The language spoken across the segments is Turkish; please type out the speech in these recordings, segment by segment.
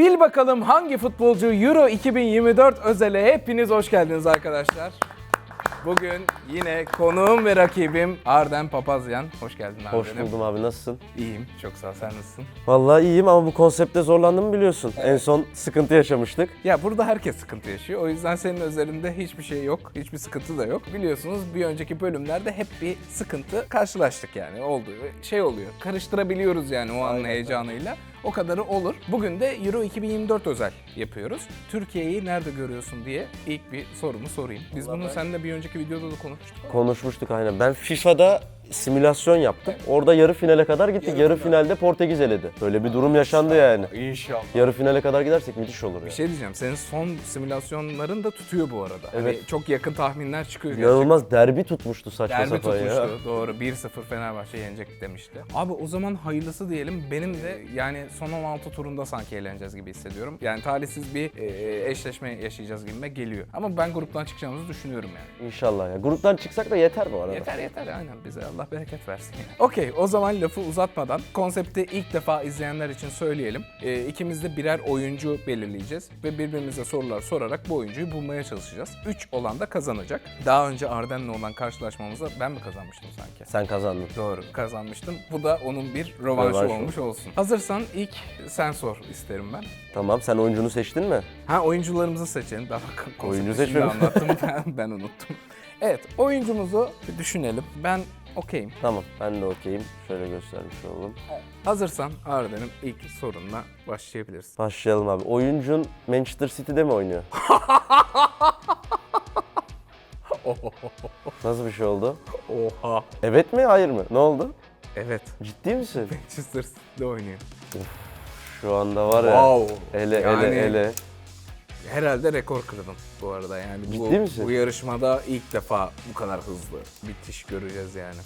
Bil bakalım hangi futbolcu Euro 2024 özele hepiniz hoş geldiniz arkadaşlar. Bugün yine konuğum ve rakibim Arden Papazyan. Hoş geldin Arden'im. Hoş buldum abi nasılsın? İyiyim. Çok sağ ol. Sen nasılsın? Vallahi iyiyim ama bu konsepte zorlandım biliyorsun. En son sıkıntı yaşamıştık. Ya burada herkes sıkıntı yaşıyor. O yüzden senin özelinde hiçbir şey yok. Hiçbir sıkıntı da yok. Biliyorsunuz bir önceki bölümlerde hep bir sıkıntı karşılaştık yani. Oldu. Şey oluyor. Karıştırabiliyoruz yani o anın heyecanıyla. O kadarı olur. Bugün de Euro 2024 özel yapıyoruz. Türkiye'yi nerede görüyorsun diye ilk bir sorumu sorayım. Biz bunu seninle bir önceki videoda da konuşmuştuk. Konuşmuştuk aynen. Ben FIFA'da simülasyon yaptım. Orada yarı finale kadar gittik. Yarı, finalde Portekiz eledi. Böyle bir durum yaşandı yani. İnşallah. Yarı finale kadar gidersek müthiş olur ya. Bir şey diyeceğim. Senin son simülasyonların da tutuyor bu arada. Hani Evet. çok yakın tahminler çıkıyor. gerçekten. İnanılmaz derbi tutmuştu saçma Derbi sapan tutmuştu. ya. Doğru. 1-0 Fenerbahçe yenecek demişti. Abi o zaman hayırlısı diyelim. Benim de yani son 16 turunda sanki eğleneceğiz gibi hissediyorum. Yani talihsiz bir e, eşleşme yaşayacağız gibime geliyor. Ama ben gruptan çıkacağımızı düşünüyorum yani. İnşallah ya. Gruptan çıksak da yeter bu arada. Yeter yeter aynen bize Allah bereket versin yani. Okey o zaman lafı uzatmadan konsepti ilk defa izleyenler için söyleyelim. Ee, ikimiz de birer oyuncu belirleyeceğiz ve birbirimize sorular sorarak bu oyuncuyu bulmaya çalışacağız. 3 olan da kazanacak. Daha önce Arden'le olan karşılaşmamızda ben mi kazanmıştım sanki? Sen kazandın. Doğru kazanmıştım. Bu da onun bir rövanşı Rövanş olmuş olsun. Hazırsan ilk sen sor isterim ben. Tamam sen oyuncunu seçtin mi? Ha oyuncularımızı seçelim. Daha konsepti Oyuncu seçmemi- anlattım ben, ben unuttum. Evet oyuncumuzu bir düşünelim. Ben okeyim. Tamam ben de okeyim. Şöyle göstermiş olalım. Hazırsan Arden'im ilk sorunla başlayabiliriz. Başlayalım abi. Oyuncun Manchester City'de mi oynuyor? Nasıl bir şey oldu? Oha. Evet mi hayır mı? Ne oldu? Evet. Ciddi misin? Manchester City'de oynuyor. Şu anda var ya. Wow. Ele Yani- ele ele. Herhalde rekor kırdım bu arada yani. Bu, Ciddi misin? Bu yarışmada ilk defa bu kadar hızlı bitiş göreceğiz yani.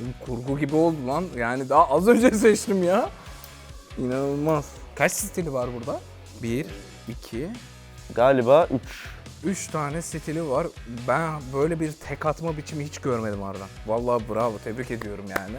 Oğlum kurgu gibi oldu lan. Yani daha az önce seçtim ya. İnanılmaz. Kaç stili var burada? Bir, iki, Galiba 3. üç tane stili var. Ben böyle bir tek atma biçimi hiç görmedim Ardan. Vallahi bravo, tebrik ediyorum yani.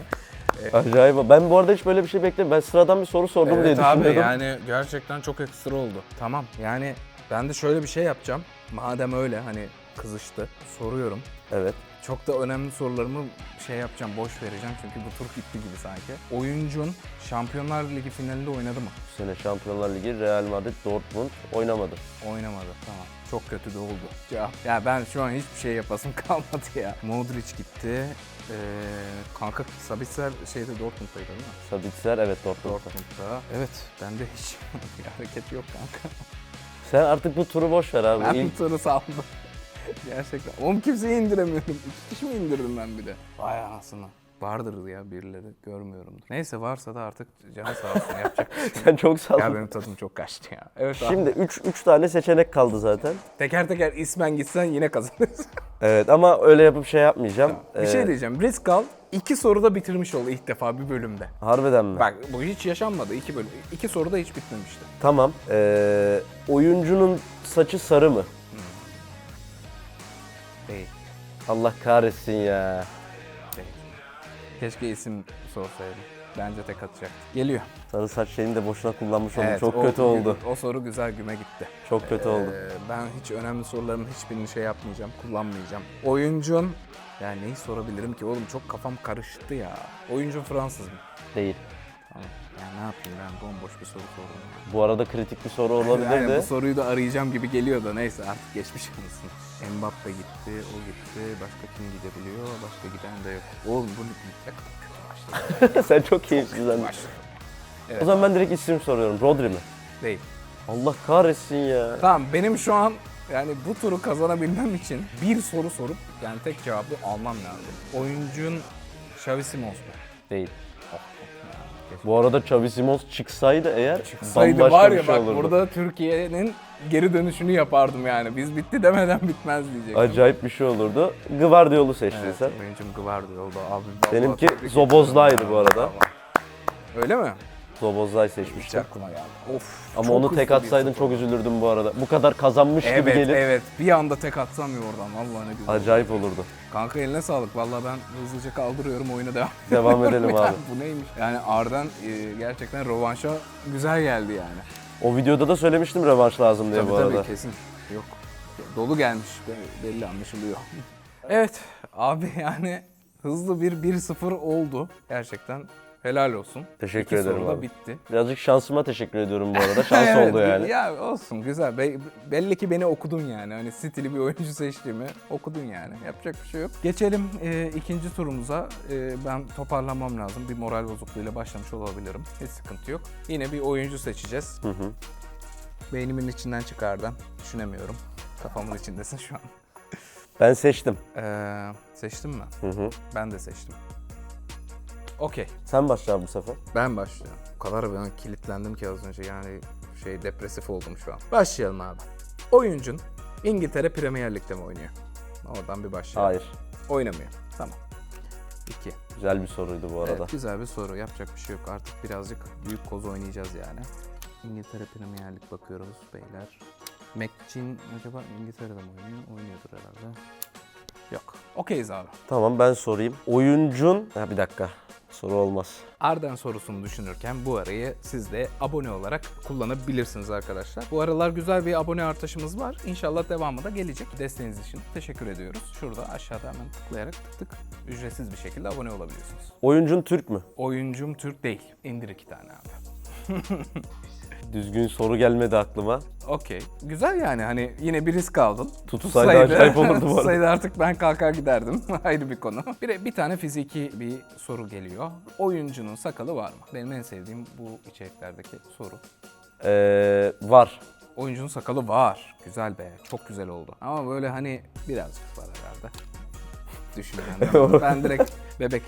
Acayip. Ben bu arada hiç böyle bir şey beklemedim. Ben sıradan bir soru sordum diye Evet abi düşünüyordum. yani gerçekten çok ekstra oldu. Tamam yani ben de şöyle bir şey yapacağım. Madem öyle hani kızıştı soruyorum. Evet. Çok da önemli sorularımı şey yapacağım, boş vereceğim çünkü bu tur bitti gibi sanki. Oyuncun Şampiyonlar Ligi finalinde oynadı mı? Bu sene Şampiyonlar Ligi Real Madrid Dortmund oynamadı. Oynamadı. Tamam. Çok kötü de oldu. Cevap. Ya ben şu an hiçbir şey yapasım kalmadı ya. Modric gitti. Ee, kanka Sabitzer şeyde Dortmund'daydı değil mi? Sabitzer evet Dortmund. Dortmund'da. Evet. Bende hiç bir hareket yok kanka. Sen artık bu turu boş ver abi. Ben İlk- bu turu saldım. Gerçekten. Oğlum kimseyi indiremiyorum. İki kişi mi indirdim ben bir de? Vay anasını. Vardır ya birileri görmüyorumdur. Neyse varsa da artık canı sağ olsun yapacak. şey. Sen çok sağ ol. ya benim tadım çok kaçtı ya. Evet. Şimdi 3 3 tane seçenek kaldı zaten. Teker teker ismen gitsen yine kazanırsın. Evet ama öyle yapıp şey yapmayacağım. bir şey diyeceğim. Risk al. İki soruda bitirmiş ol ilk defa bir bölümde. Harbiden mi? Bak bu hiç yaşanmadı. iki bölüm. İki soruda hiç bitmemişti. Tamam. Ee, oyuncunun saçı sarı mı? Değil. Allah kahretsin ya. Keşke isim sorsaydım. Bence tek atacak. Geliyor. Sarı saç şeyini de boşuna kullanmış oldum. Evet, Çok o- kötü oldu. O soru güzel güme gitti. Çok kötü oldu. Ee, ben hiç önemli soruların hiçbirini şey yapmayacağım, kullanmayacağım. Oyuncun, yani neyi sorabilirim ki oğlum çok kafam karıştı ya. Oyuncun Fransız mı? Değil. Tamam. Yani ne yapayım ben bomboş bir soru sordum. Bu arada kritik bir soru olabilir Yani de. bu soruyu da arayacağım gibi geliyor da neyse artık geçmiş olsun. Mbappe gitti, o gitti, başka kim gidebiliyor, başka giden de yok. Oğlum bu ne Sen çok zannediyorsun. başladı. O zaman ben direkt isim soruyorum. Rodri mi? Değil. Allah kahretsin ya. Tamam benim şu an yani bu turu kazanabilmem için bir soru sorup yani tek cevabı almam lazım. Oyuncun Xavi Simons mu? Değil. Bu arada Xavi Simons çıksaydı eğer Saydı bambaşka var bir ya şey bak olurdu. burada Türkiye'nin geri dönüşünü yapardım yani. Biz bitti demeden bitmez diyecektim. Acayip bir şey olurdu. Gvardiol'u seçtin Evet, sen. oyuncum Gvardiol'da abi. vallahi Benimki tebrik Zobozlay'dı bu ya. arada. Öyle mi? Zobozlay Hiç seçmiştim. aklıma geldi. Of. Ama çok onu hızlı tek bir atsaydın çok üzülürdüm bu arada. Bu kadar kazanmış gibi Evet gelip evet bir anda tek atsam ya oradan vallahi ne güzel. acayip olurdu. Kanka eline sağlık vallahi ben hızlıca kaldırıyorum oyuna devam Devam edelim abi. Bu neymiş? Yani Arden e, gerçekten rövanşa güzel geldi yani. O videoda da söylemiştim rövanş lazım diye Tabii bu arada. tabii kesin. Yok. Dolu gelmiş be- belli anlaşılıyor. evet abi yani hızlı bir 1-0 oldu. Gerçekten helal olsun. Teşekkür İki ederim soru da abi. bitti. Birazcık şansıma teşekkür ediyorum bu arada. Şans Evet, oldu yani. Ya olsun güzel. Be- belli ki beni okudun yani. Hani stili bir oyuncu seçtiğimi okudun yani. Yapacak bir şey yok. Geçelim e, ikinci turumuza. E, ben toparlanmam lazım. Bir moral bozukluğuyla başlamış olabilirim. Hiç sıkıntı yok. Yine bir oyuncu seçeceğiz. Hı hı. Beynimin içinden çıkardım. Düşünemiyorum. Kafamın içindesin şu an. Ben seçtim. Ee, seçtin mi? Hı hı. Ben de seçtim. Okey. Sen başla abi bu sefer. Ben başlıyorum. O kadar ben kilitlendim ki az önce yani şey depresif oldum şu an. Başlayalım abi. Oyuncun İngiltere Premier Lig'de mi oynuyor? Oradan bir başlayalım. Hayır. Oynamıyor. Tamam. İki. Güzel bir soruydu bu arada. Evet, güzel bir soru. Yapacak bir şey yok. Artık birazcık büyük koz oynayacağız yani. İngiltere Premier Lig bakıyoruz beyler. McChin acaba İngiltere'de mi oynuyor? Oynuyordur herhalde. Yok. Okeyiz abi. Tamam ben sorayım. Oyuncun... Ha bir dakika. Soru olmaz. Arden sorusunu düşünürken bu arayı siz de abone olarak kullanabilirsiniz arkadaşlar. Bu aralar güzel bir abone artışımız var. İnşallah devamı da gelecek. Desteğiniz için teşekkür ediyoruz. Şurada aşağıda hemen tıklayarak tık tık ücretsiz bir şekilde abone olabiliyorsunuz. Oyuncun Türk mü? Oyuncum Türk değil. İndir iki tane abi. Düzgün soru gelmedi aklıma. Okey. Güzel yani hani yine bir risk aldın. Tutsaydı acayip olurdu bu arada. Tutsaydı artık ben kalkar giderdim. Ayrı bir konu. Bir, bir tane fiziki bir soru geliyor. Oyuncunun sakalı var mı? Benim en sevdiğim bu içeriklerdeki soru. Ee, var. Oyuncunun sakalı var. Güzel be. Çok güzel oldu. Ama böyle hani birazcık var herhalde. Düşünüyorum. ben direkt bebek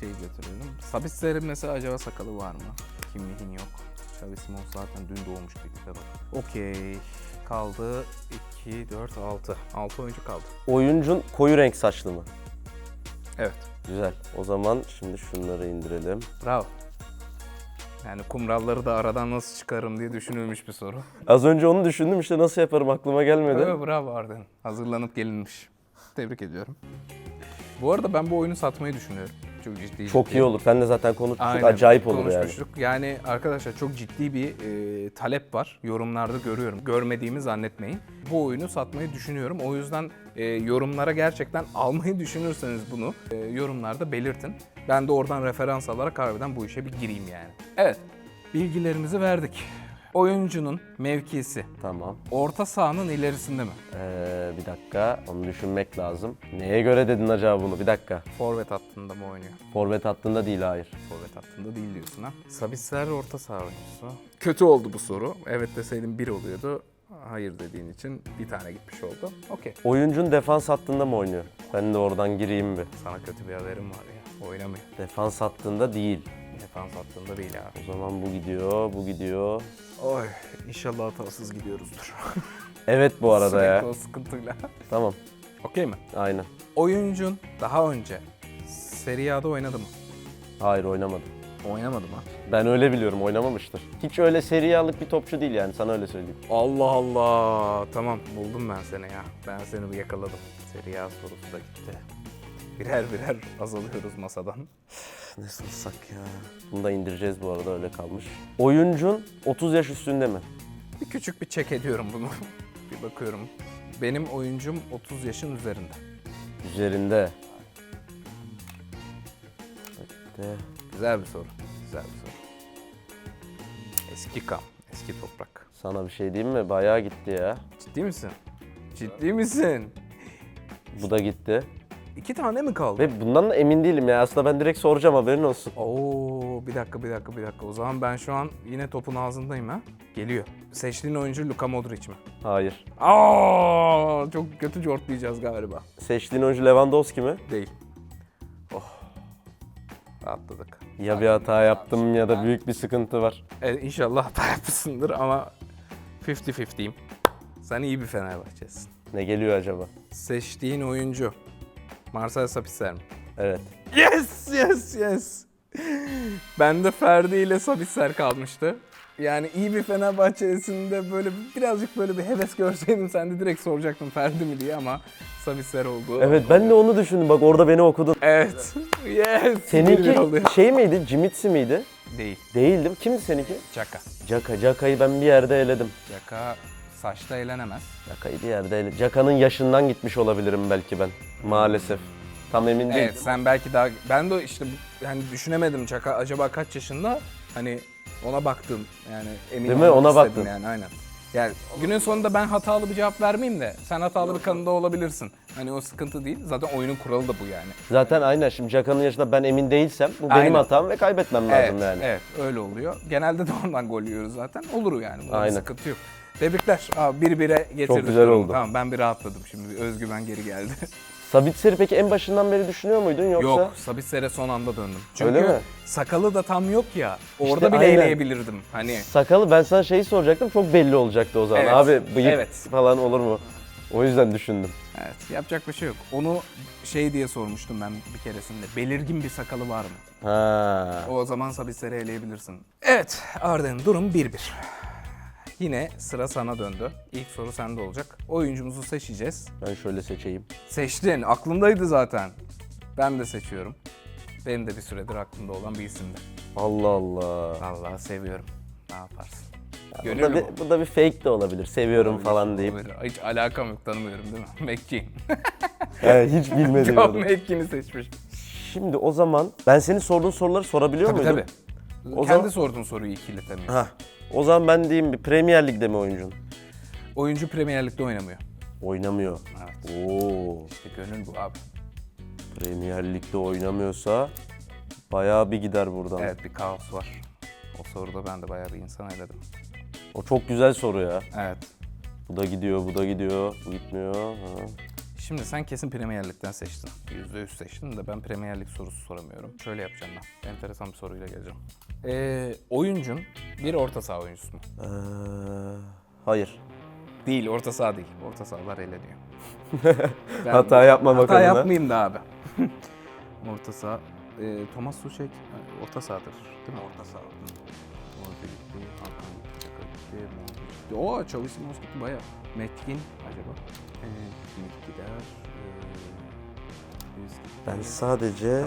şeyi götürüyorum. Sabitler'in mesela acaba sakalı var mı? Kim mihin yok. Xavi Simons zaten dün doğmuş ligde bak. Okey. Kaldı 2, 4, 6. 6 oyuncu kaldı. Oyuncun koyu renk saçlı mı? Evet. Güzel. O zaman şimdi şunları indirelim. Bravo. Yani kumralları da aradan nasıl çıkarım diye düşünülmüş bir soru. Az önce onu düşündüm işte nasıl yaparım aklıma gelmedi. Evet, bravo Arden. Hazırlanıp gelinmiş. Tebrik ediyorum. Bu arada ben bu oyunu satmayı düşünüyorum. Çok ciddi. Çok ciddi. iyi olur. Sen de zaten konuşmuştuk. Aynen, Acayip olur yani. konuşmuştuk. Yani arkadaşlar çok ciddi bir e, talep var. Yorumlarda görüyorum. Görmediğimi zannetmeyin. Bu oyunu satmayı düşünüyorum. O yüzden e, yorumlara gerçekten almayı düşünürseniz bunu e, yorumlarda belirtin. Ben de oradan referans alarak harbiden bu işe bir gireyim yani. Evet. Bilgilerimizi verdik. Oyuncunun mevkisi Tamam. orta sahanın ilerisinde mi? Ee, bir dakika. Onu düşünmek lazım. Neye göre dedin acaba bunu? Bir dakika. Forvet hattında mı oynuyor? Forvet hattında değil hayır. Forvet hattında değil diyorsun ha. Sabitzer orta saha oyuncusu. Kötü oldu bu soru. Evet deseydim bir oluyordu. Hayır dediğin için bir tane gitmiş oldu. Okey. Oyuncun defans hattında mı oynuyor? Ben de oradan gireyim bir. Sana kötü bir haberim var ya. Oynamıyor. Defans hattında değil. Defans hattında değil abi. O zaman bu gidiyor, bu gidiyor. Oy inşallah hatasız gidiyoruzdur. Evet bu arada Sürekli ya. o sıkıntıyla. Tamam. Okey mi? Aynen. Oyuncun daha önce Serie A'da oynadı mı? Hayır oynamadım. Oynamadı mı? Ben öyle biliyorum oynamamıştır. Hiç öyle Serie A'lık bir topçu değil yani sana öyle söyleyeyim. Allah Allah. Tamam buldum ben seni ya. Ben seni bir yakaladım. Serie A sorusu da gitti. Birer birer azalıyoruz masadan. Ne sorsak ya. Bunu da indireceğiz bu arada öyle kalmış. Oyuncun 30 yaş üstünde mi? Bir küçük bir çek ediyorum bunu. bir bakıyorum. Benim oyuncum 30 yaşın üzerinde. Üzerinde. Bekle. Güzel bir soru. Güzel bir soru. Eski kan, eski toprak. Sana bir şey diyeyim mi? Bayağı gitti ya. Ciddi misin? Ciddi misin? Bu da gitti. İki tane mi kaldı? Ve bundan da emin değilim ya. Aslında ben direkt soracağım haberin olsun. Oo, bir dakika bir dakika bir dakika. O zaman ben şu an yine topun ağzındayım ha. Geliyor. Seçtiğin oyuncu Luka Modric mi? Hayır. Aa, çok kötü cortlayacağız galiba. Seçtiğin oyuncu Lewandowski mi? Değil. Oh. Rahatladık. Ya bir hata yaptım ya da büyük bir sıkıntı var. E, inşallah hata yapmışsındır ama 50-50'yim. Sen iyi bir Fenerbahçesin. Ne geliyor acaba? Seçtiğin oyuncu Marcel Sabitzer mi? Evet. Yes, yes, yes. Ben de Ferdi ile Sabitzer kalmıştı. Yani iyi bir Fenerbahçe'sinde böyle bir- birazcık böyle bir heves görseydim sen de direkt soracaktın Ferdi mi diye ama Sabitzer oldu. Evet ben de onu düşündüm. Bak orada beni okudun. Evet. Yes. Seninki şey miydi? Cimitsi miydi? Değil. Değildim. Kimdi seninki? Caka. Caka. Caka'yı ben bir yerde eledim. Caka saçta eğlenemez. Caka'yı bir yerde eledim. Caka'nın yaşından gitmiş olabilirim belki ben. Maalesef. Tam emin değilim. Evet sen belki daha... Ben de işte yani düşünemedim Caka acaba kaç yaşında? Hani ona baktım yani emin Değil mi? olmak Ona istedim baktın. Yani aynen. Yani günün sonunda ben hatalı bir cevap vermeyeyim de sen hatalı bir kanıda olabilirsin. Hani o sıkıntı değil. Zaten oyunun kuralı da bu yani. Zaten aynen şimdi Caka'nın yaşında ben emin değilsem bu benim Aynen. hatam ve kaybetmem lazım evet, yani. evet öyle oluyor. Genelde de ondan gol yiyoruz zaten. Olur yani. Bunda bir Aynen. sıkıntı yok. Tebrikler. Abi bir bire getirdik. güzel durumu. oldu. Tamam ben bir rahatladım şimdi. Bir özgüven geri geldi. Sabitser'i peki en başından beri düşünüyor muydun yoksa? Yok Sabitser'e son anda döndüm. Çünkü Öyle mi? sakalı da tam yok ya. Orada İşte bile aynen. eleyebilirdim. Hani Sakalı ben sana şeyi soracaktım çok belli olacaktı o zaman. Evet, Abi bıyık evet. falan olur mu? O yüzden düşündüm. evet yapacak bir şey yok. Onu şey diye sormuştum ben bir keresinde. Belirgin bir sakalı var mı? Ha. O zaman Sabitser'i eleyebilirsin. Evet Arden durum 1-1. Yine sıra sana döndü. İlk soru sende olacak. Oyuncumuzu seçeceğiz. Ben şöyle seçeyim. Seçtin. Aklımdaydı zaten. Ben de seçiyorum. Benim de bir süredir aklımda olan bir isimdi. Allah Allah. Vallahi seviyorum. Ne yaparsın? Bu Gönül da, bir, bu da bir fake de olabilir. Seviyorum Olabilir, falan deyip. olabilir. Hiç alakam yok tanımıyorum değil mi? McKean. Evet, hiç bilmediğim adam. McKean'i seçmiş. Şimdi o zaman ben senin sorduğun soruları sorabiliyor Tabii muydum? tabii. O Kendi zaman- sorduğun soruyu ikilitemiyorsun. Hah. O zaman ben diyeyim bir Premier Lig'de mi oyuncun? Oyuncu Premier Lig'de oynamıyor. Oynamıyor. Evet. Oo. İşte gönül bu abi. Premier Lig'de oynamıyorsa bayağı bir gider buradan. Evet bir kaos var. O soruda ben de bayağı bir insan eledim. O çok güzel soru ya. Evet. Bu da gidiyor, bu da gidiyor, bu gitmiyor. Ha. Şimdi sen kesin Premier Lig'den seçtin. %100 seçtin de ben Premier Lig sorusu soramıyorum. Şöyle yapacağım ben. Enteresan bir soruyla geleceğim. Ee, oyuncun bir orta saha oyuncusu mu? Ee, hayır. Değil, orta saha değil. Orta sahalar eleniyor. Ben- Hata yapmamak Hata adına. yapmayayım da abi. orta saha. Ee, Thomas Suchek e, orta sahadır değil mi? Orta saha. Gitti, Hakan gitti, gitti. Oo, Çalışmaz gitti bayağı. Metkin acaba? Ee, Ben sadece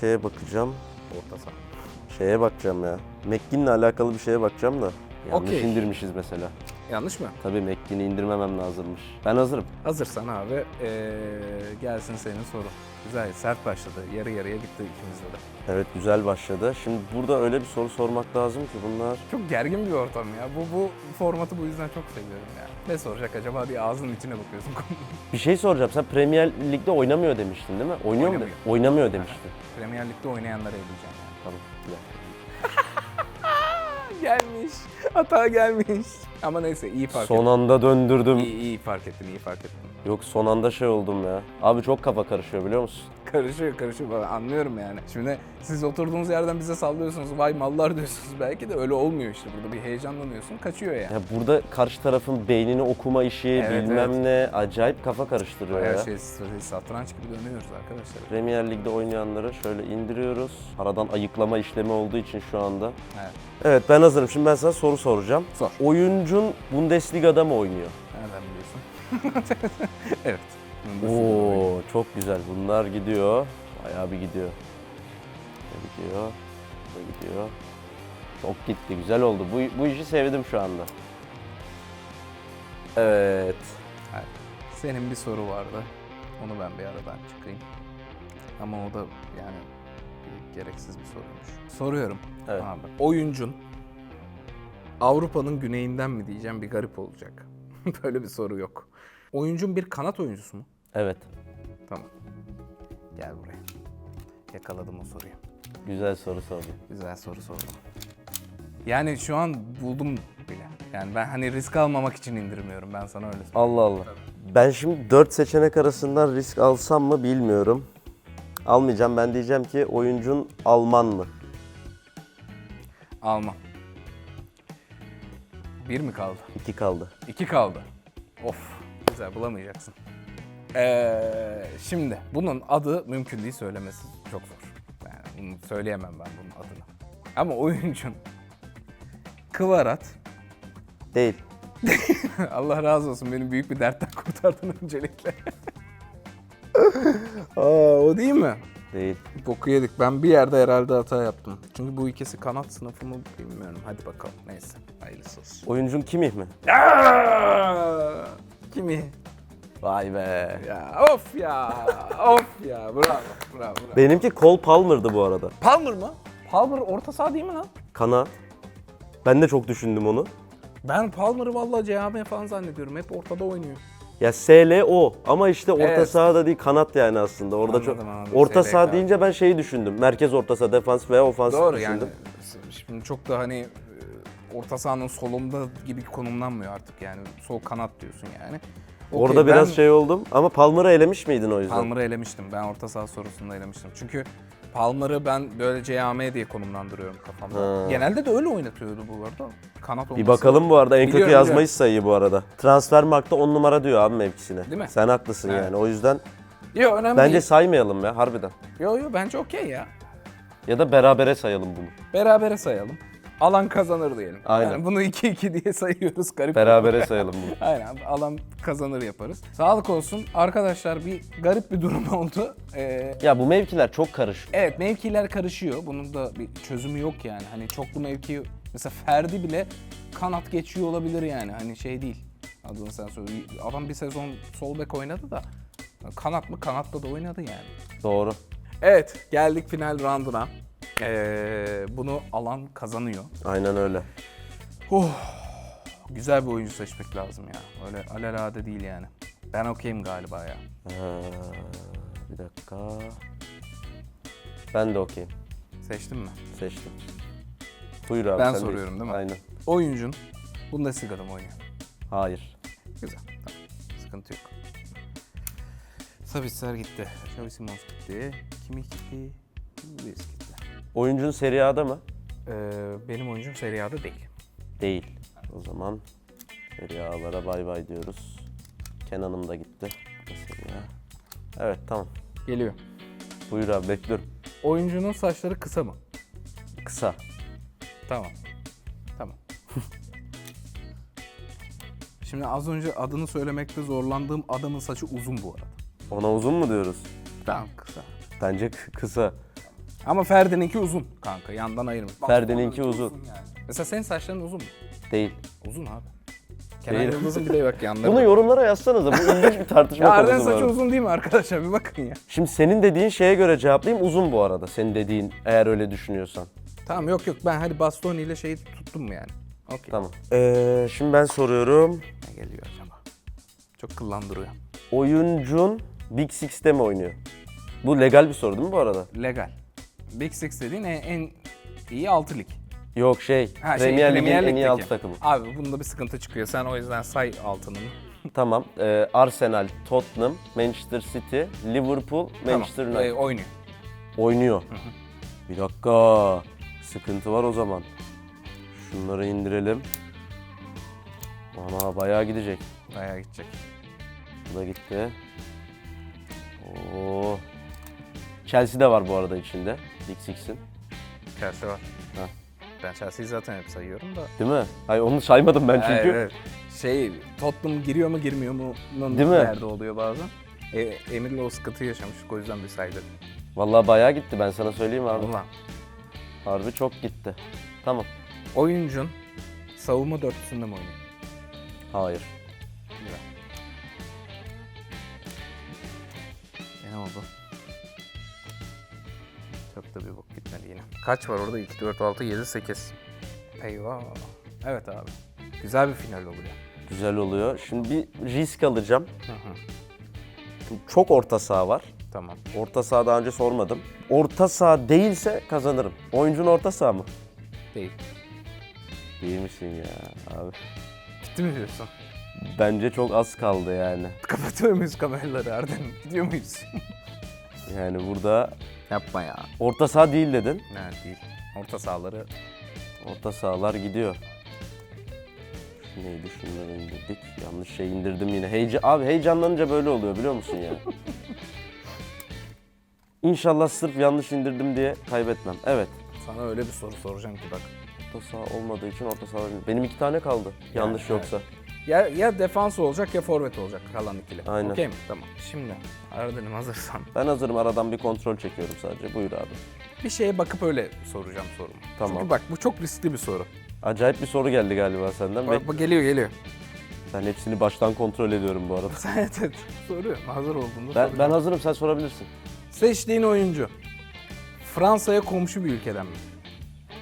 şeye bakacağım. Orta saha. Şeye bakacağım ya. McGinn'le alakalı bir şeye bakacağım da. Yanlış Okey. indirmişiz mesela. Yanlış mı? Tabii McGinn'i indirmemem lazımmış. Ben hazırım. Hazırsan abi ee, gelsin senin soru. Güzel, sert başladı. Yarı yarıya bitti ikimizde de. Evet güzel başladı. Şimdi burada öyle bir soru sormak lazım ki bunlar... Çok gergin bir ortam ya. Bu bu formatı bu yüzden çok seviyorum ya. Ne soracak acaba diye ağzının içine bakıyorsun. Bir şey soracağım. Sen Premier Lig'de oynamıyor demiştin değil mi? Oynuyor mu? Oynamıyor. de- Oynamıyor demiştin. Premier Lig'de oynayanlara eleyeceğim. Tamam. Güzel. Gelmiş. Hata gelmiş. Ama neyse iyi fark Son ettin. anda döndürdüm. İyi, iyi fark ettin, iyi fark ettin. Yok son anda şey oldum ya. Abi çok kafa karışıyor biliyor musun? Karışıyor, karışıyor. Anlıyorum yani. Şimdi siz oturduğunuz yerden bize sallıyorsunuz. Vay mallar diyorsunuz belki de öyle olmuyor işte. Burada bir heyecanlanıyorsun. Kaçıyor yani. Ya burada karşı tarafın beynini okuma işi Evet, bilmem evet. ne acayip kafa karıştırıyor Bayağı ya. şey, strateji, satranç gibi dönüyoruz arkadaşlar. Premier Lig'de oynayanları şöyle indiriyoruz. Aradan ayıklama işlemi olduğu için şu anda. Evet. Evet ben hazırım. Şimdi ben sana soru soracağım. Sor. Oyuncun Bundesliga'da mı oynuyor? Nereden biliyorsun? evet. Oo çok güzel. Bunlar gidiyor. Bayağı bir gidiyor. Da gidiyor. Da gidiyor. Çok gitti. Güzel oldu. Bu, bu işi sevdim şu anda. Evet. Evet. Senin bir soru vardı. Onu ben bir aradan çıkayım. Ama o da yani bir gereksiz bir soruymuş. Soruyorum. Evet. Abi. Oyuncun Avrupa'nın güneyinden mi diyeceğim bir garip olacak. Böyle bir soru yok. Oyuncun bir kanat oyuncusu mu? Evet. Tamam. Gel buraya. Yakaladım o soruyu. Güzel soru sordun. Güzel soru sordum. Yani şu an buldum bile. Yani ben hani risk almamak için indirmiyorum ben sana öyle söyleyeyim. Allah Allah. Ben şimdi 4 seçenek arasından risk alsam mı bilmiyorum. Almayacağım. Ben diyeceğim ki oyuncun Alman mı? Alma. Bir mi kaldı? 2 kaldı. İki kaldı. Of. Güzel bulamayacaksın. Ee, şimdi bunun adı mümkün değil söylemesi çok zor. Yani bunu söyleyemem ben bunun adını. Ama oyuncun Kıvarat Değil. Allah razı olsun beni büyük bir dertten kurtardın öncelikle. Aa, o değil mi? Değil. Boku yedik. Ben bir yerde herhalde hata yaptım. Çünkü bu ikisi kanat sınıfı mı bilmiyorum. Hadi bakalım. Neyse. Hayırlısı olsun. Oyuncun Kimih mi? Aa! Kimi? Vay be. Ya of ya. of ya. Bravo. Bravo. bravo. Benimki Cole Palmer'dı bu arada. Palmer mı? Palmer orta saha değil mi lan? Kanat. Ben de çok düşündüm onu. Ben Palmer'ı vallahi CHM falan zannediyorum. Hep ortada oynuyor. Ya SL o ama işte orta Evet. sahada değil kanat yani aslında. Orada Anladım, çok anladım. orta SL saha deyince ben şeyi düşündüm. Merkez orta saha, defans veya ofans Doğru düşündüm. yani. Şimdi çok da hani e, orta sahanın solunda gibi konumlanmıyor artık yani. Sol kanat diyorsun yani. Okey, Orada biraz ben şey oldum ama Palmer'ı elemiş miydin o yüzden? Palmer'ı elemiştim. Ben orta saha sorusunda elemiştim. Çünkü Palmer'ı ben böyle CAM diye konumlandırıyorum kafamda. Ha. Genelde de öyle oynatıyordu bu arada. Kanat Bir olması- bakalım bu arada en kötü Biliyorum, yazmayı biliyorum. sayıyı bu arada. Transfermarkt'ta 10 numara diyor abi mevkisine. Değil mi? Sen haklısın Evet. yani o yüzden Yok önemli bence değil. saymayalım ya harbiden. Yok yok bence okey ya. Ya da berabere sayalım bunu. Berabere sayalım. Alan kazanır diyelim. Aynen. Yani bunu 2-2 diye sayıyoruz garip. Berabere sayalım bunu. Aynen alan kazanır yaparız. Sağlık olsun. Arkadaşlar bir garip bir durum oldu. Ee, Ya bu mevkiler çok karışık. evet mevkiler karışıyor. Bunun da bir çözümü yok yani. Hani çoklu mevki mesela Ferdi bile kanat geçiyor olabilir yani. Hani şey değil. Adını sen söyle. Adam bir sezon sol bek oynadı da kanat mı? Kanatta da oynadı yani. Doğru. Evet geldik final rounduna. Ee, bunu alan kazanıyor. Aynen öyle. Oh, güzel bir oyuncu seçmek lazım ya. Öyle alelade değil yani. Ben okeyim galiba ya. Ee, bir dakika. Ben de okeyim. Seçtin mi? Seçtim. Buyur abi Ben sen soruyorum de- değil mi? Aynen. Oyuncun Bundesliga'da mı oynuyor? Hayır. Güzel. Tamam. Sıkıntı yok. Sabitzer gitti. Xavi Simons gitti. Kimi gitti? Luis gitti. Oyuncun Serie A'da mı? Ee, benim oyuncum Serie A'da değil. Değil. O zaman Serie A'lara bay bay diyoruz. Kenan'ım da gitti. Serie A. Evet tamam. Geliyor. Buyur abi bekliyorum. Oyuncunun saçları kısa mı? Kısa. Tamam. Tamam. Şimdi az önce adını söylemekte zorlandığım adamın saçı uzun bu arada. Ona uzun mu diyoruz? Tamam kısa. Bence kısa. Ama Ferdi'ninki uzun kanka yandan ayırmış. Bak, Ferdi'ninki uzun. yani. Mesela senin saçların uzun mu? Değil. Uzun abi. Kenan Değil. Yıldız'ın bir de bak yanları. Bunu yorumlara yazsanıza. Bu ilginç bir tartışma ya Arden konusu bu saçı arada. uzun değil mi arkadaşlar? Bir bakın ya. Şimdi senin dediğin şeye göre cevaplayayım. Uzun bu arada. Senin dediğin eğer öyle düşünüyorsan. Tamam yok yok ben hadi Bastoni ile şeyi tuttum mu yani? Okey. Tamam. Ee, şimdi ben soruyorum. Ne geliyor acaba? Çok kıllandırıyor. Oyuncun Big Six'te mi oynuyor? Bu legal bir soru değil mi bu arada? Legal. Big Six dediğin en, en iyi 6 lig. Yok şey, Ha, şey, Premier Lig'in en iyi Lig'deki. altı takımı. Abi bunda bir sıkıntı çıkıyor. Sen o yüzden say altını. Tamam. Ee, Arsenal, Tottenham, Manchester City, Liverpool, Manchester tamam. United. Ee, oynuyor. Oynuyor. Bir dakika. Sıkıntı var o zaman. Şunları indirelim. Ana bayağı gidecek. Bayağı gidecek. Bu da gitti. Oo. Chelsea de var bu arada içinde. Six'in. Chelsea var. Ha. Ben Chelsea'yi zaten hep sayıyorum da. Değil mi? Hayır onu saymadım ben çünkü. Evet, evet. Şey, Tottenham giriyor mu girmiyor mu? Değil mi? Nerede oluyor bazen. E, Emir'le o sıkıntı yaşamıştık o yüzden bir saydım. Vallahi bayağı gitti ben sana söyleyeyim abi. Ulan. Harbi çok gitti. Tamam. Oyuncun savunma dörtlüsünde mi oynuyor? Hayır. Güzel. E, Ne oldu? Da bir bok gitmedi yine. Kaç var orada? 2, 4, 6, 7, 8. Eyvah. Evet abi. Güzel bir final oluyor. Güzel oluyor. Şimdi bir risk alacağım. Hı hı. Çok orta saha var. Tamam. Orta saha daha önce sormadım. Orta saha değilse kazanırım. Oyuncun orta saha mı? Değil. Değil misin ya abi? Bitti mi diyorsun? Bence çok az kaldı yani. Kapatıyor muyuz kameraları Arden? Gidiyor muyuz? Yani burada Yapma ya. orta saha değil dedin. Ne değil. Orta sahaları Orta sahalar gidiyor. Şu neydi şunları indirdik. Yanlış şey indirdim yine. Heyecan, abi heyecanlanınca böyle oluyor biliyor musun ya? İnşallah sırf yanlış indirdim diye kaybetmem. Evet. sana öyle bir soru soracağım ki bak. Orta saha olmadığı için orta saha Benim iki tane kaldı. Yanlış evet. yoksa. Ya, ya defans olacak ya forvet olacak kalan ikili. Aynen. Okey mi? Tamam. Şimdi Arden'im hazırsan. Ben hazırım aradan bir kontrol çekiyorum sadece. Buyur abi. Bir şeye bakıp öyle soracağım sorumu. Tamam. Çünkü bak bu çok riskli bir soru. Acayip bir soru geldi galiba senden. Bak, bak geliyor geliyor. ben hepsini baştan kontrol ediyorum bu arada. Sen evet, evet. Soruyorum. Hazır olduğunda Ben, ben hazırım sen sorabilirsin. Seçtiğin oyuncu. Fransa'ya komşu bir ülkeden mi?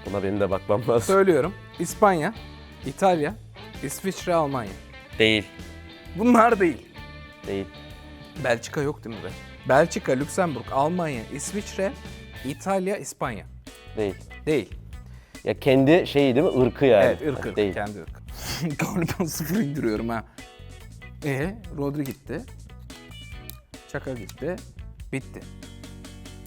Buna benim de bakmam lazım. Söylüyorum. İspanya, İtalya, İsviçre, Almanya. Değil. Bunlar değil. Değil. Belçika yok değil mi be? Belçika, Lüksemburg, Almanya, İsviçre, İtalya, İspanya. Değil. Değil. Ya kendi şeyi değil mi? Irkı yani. Evet, ırk ırk. Değil. Kendi ırk. Galiba sıfır indiriyorum ha. E Rodri gitti. Çaka gitti. Bitti.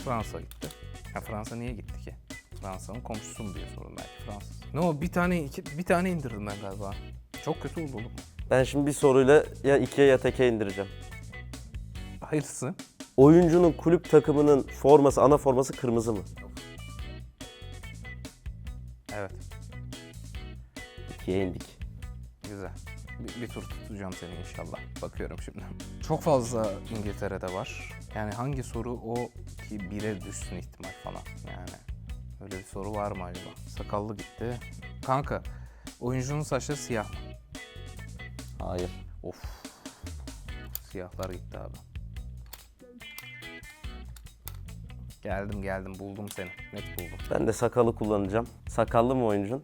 Fransa gitti. Ya Fransa niye gitti ki? Fransa'nın komşusu mu diye sordum belki Fransız. Ne o bir tane iki, bir tane indirdim ben galiba. Çok kötü oldu oğlum. Ben şimdi bir soruyla ya ikiye ya teke indireceğim. Hayırlısı. Oyuncunun kulüp takımının forması, ana forması kırmızı mı? Evet. İkiye indik. Güzel. Bir, bir tur tutacağım seni inşallah. Bakıyorum şimdi. Çok fazla İngiltere'de var. Yani hangi soru o ki bire düşsün ihtimal falan. Yani öyle bir soru var mı acaba? Sakallı gitti. Kanka oyuncunun saçları siyah? Hayır. Of. Siyahlar gitti abi. Geldim geldim buldum seni. Net buldum. Ben de sakalı kullanacağım. Sakallı mı oyuncun?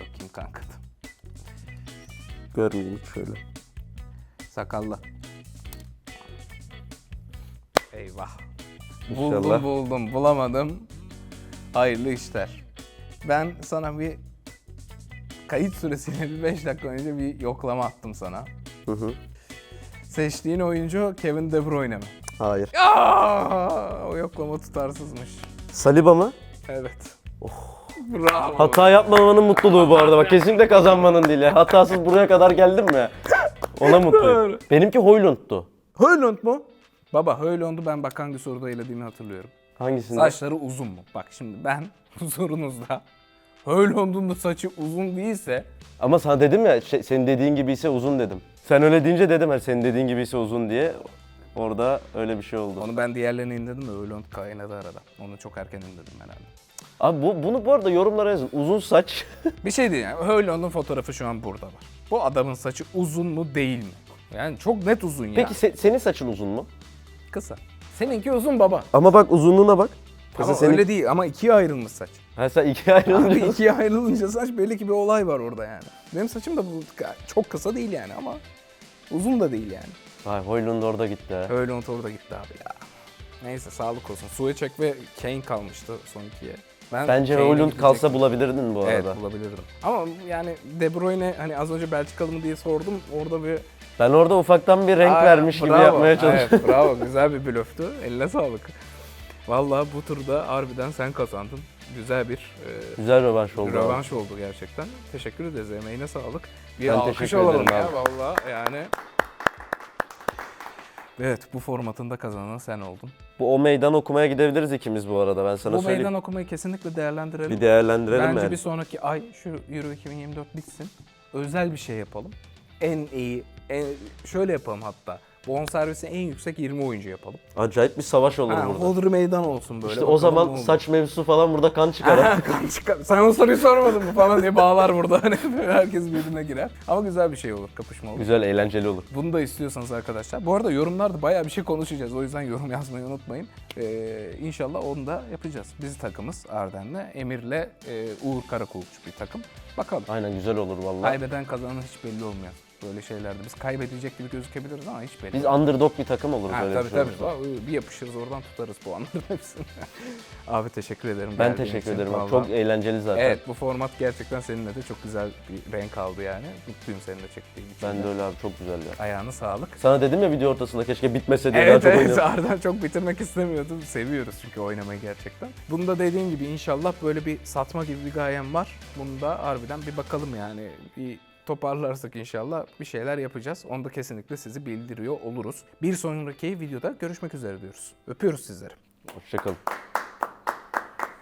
Bakayım kanka. Görmeyeyim şöyle. Sakallı. Eyvah. İnşallah. Buldum buldum bulamadım. Hayırlı işler. Ben sana bir kayıt süresiyle bir 5 dakika önce bir yoklama attım sana. Hı hı. Seçtiğin oyuncu Kevin De Bruyne mi? Hayır. Aa, o yoklama tutarsızmış. Saliba mı? Evet. Bravo. Hata yapmamanın mutluluğu bu arada. Bak kesinlikle kazanmanın değil. ya. Hatasız buraya kadar geldim mi? Ona mutluyum. Doğru. Benimki Hoylund'tu. Höylund mu? Baba Höylund'u ben bak hangi soruda elediğimi hatırlıyorum. Hangisinde? Saçları uzun mu? Bak şimdi ben sorunuzda Höylund'un da saçı uzun değilse Ama sana dedim ya şey, senin dediğin gibi ise uzun dedim. Sen öyle deyince dedim hani senin dediğin gibi ise uzun diye. Orada öyle bir şey oldu. onu ben diğerlerine indirdim de Höylund kaynadı arada. Onu çok erken indirdim herhalde. Abi bu, bunu bu arada yorumlara yazın. Uzun saç. Bir şey yani Höylund'un fotoğrafı şu an burada var. Bu adamın saçı uzun mu değil mi? Yani çok net uzun ya. Peki se- senin saçın uzun mu? Kısa. Seninki uzun baba. Ama bak uzunluğuna bak. Ama Mesela senin... öyle değil ama ikiye ayrılmış saç. Ha sen ikiye Abi ayrılıyorsun. ikiye ayrılınca saç belli ki bir olay var orada yani. Benim saçım da bu çok kısa değil yani ama uzun da değil yani. Vay Hoylund orada gitti not orada gitti abi ya. Neyse sağlık olsun. Sueçek ve Kane kalmıştı son ikiye. Ben Bence Hoylund kalsa bulabilirdin bu arada. Evet bulabilirdim. Ama yani De Bruyne hani az önce Belçikalı mı diye sordum. Orada bir Ben orada ufaktan bir renk Aa, vermiş gibi bravo. yapmaya çalıştım. Evet bravo güzel bir blöftü. Eline sağlık. Vallahi bu turda harbiden sen kazandın. Güzel bir e, Güzel rövanş oldu. abi. rövanş oldu gerçekten. Teşekkür ederiz emeğine sağlık. Bir Ben alkış alalım ya abi. vallahi yani. Evet bu formatında kazanan sen oldun. Bu o meydan okumaya gidebiliriz ikimiz bu arada ben sana bu söyleyeyim. meydan okumayı kesinlikle değerlendirelim. Bir değerlendirelim Bence yani. bir sonraki ay şu Euro 2024 bitsin. Özel bir şey yapalım. En iyi, en, şöyle yapalım hatta. Bonservisi en yüksek 20 oyuncu yapalım. Acayip bir savaş olur Ha, burada. Hodri meydan olsun böyle. İşte o bakalım ne zaman olur. saç mevzusu falan burada kan çıkar. ha. Kan çıkar. Sen o soruyu sormadın mı falan diye bağlar burada. Hani herkes birbirine girer. Ama güzel bir şey olur, kapışma olur. Güzel, eğlenceli olur. Bunu da istiyorsanız arkadaşlar. Bu arada yorumlarda bayağı bir şey konuşacağız. O yüzden yorum yazmayı unutmayın. Ee, inşallah onu da yapacağız. Biz takımız Arden'le. Emir'le e, Uğur Karakulukçu bir takım. Bakalım. Aynen güzel olur vallahi. Kaybeden kazanan hiç belli olmuyor. Böyle şeylerde. Biz kaybedecek gibi gözükebiliriz ama hiç belli Biz underdog bir takım oluruz Ha, böyle tabii bir şey tabii. olursa. Bir yapışırız oradan tutarız puanların hepsini. Abi teşekkür ederim. Ben geldiğin teşekkür için. ederim. Vallahi. Çok eğlenceli zaten. Evet bu format gerçekten seninle de çok güzel bir renk aldı yani. Mutluyum seninle çektiğim için. Ben de öyle abi çok güzel ya. Ayağına sağlık. Sana dedim ya video ortasında keşke bitmese diye Evet daha çok evet oynayalım. Arden çok bitirmek istemiyordum. Seviyoruz çünkü oynamayı gerçekten. Bunda dediğim gibi inşallah böyle bir satma gibi bir gayem var. Bunda harbiden bir bakalım yani. Bir toparlarsak inşallah bir şeyler yapacağız. Onu da kesinlikle sizi bildiriyor oluruz. Bir sonraki videoda görüşmek üzere diyoruz. Öpüyoruz sizleri. Hoşçakalın.